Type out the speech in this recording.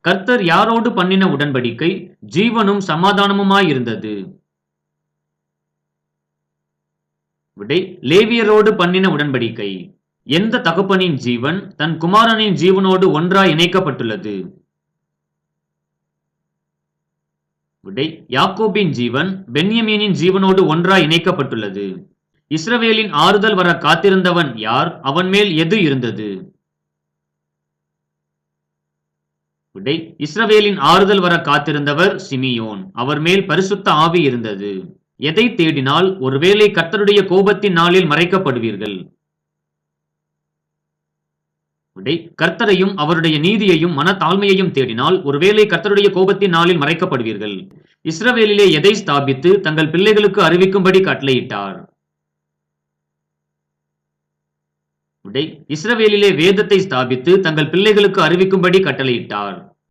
கர்த்தர் யாரோடு பண்ணின உடன்படிக்கை? ஜீவனும் சமாதானமுமாயிருந்தது விடை லேவியரோடு பண்ணின உடன்படிக்கை. எந்த தகப்பனின் ஜீவன்? தன் குமாரனின் ஜீவனோடு ஒன்றாய் இணைக்கப்பட்டுள்ளது. விடை யாக்கோபின் ஜீவன் பென்யமீனின் ஜீவனோடு ஒன்றாய் இணைக்கப்பட்டுள்ளது. இஸ்ரவேலின் ஆறுதல் வர காத்திருந்தவன் யார்? அவன் மேல் எது இருந்தது? விடை. இஸ்ரவேலின் ஆறுதல் வர காத்திருந்தவர் சிமியோன். அவர் மேல் பரிசுத்த ஆவி இருந்தது. எதை தேடினால்? ஒருவேளை கர்த்தருடைய கோபத்தின் நாளில் மறைக்கப்படுவீர்கள். விடை. கர்த்தரையும் அவருடைய நீதியையும் மனத்தாழ்மையையும் தேடினால்? ஒருவேளை கர்த்தருடைய கோபத்தின் நாளில் மறைக்கப்படுவீர்கள். இஸ்ரவேலிலே எதை ஸ்தாபித்து தங்கள் பிள்ளைகளுக்கு அறிவிக்கும்படி கட்டளையிட்டார் விடை இஸ்ரவேலிலே வேதத்தை ஸ்தாபித்து தங்கள் பிள்ளைகளுக்கு அறிவிக்கும்படி கட்டளையிட்டார்.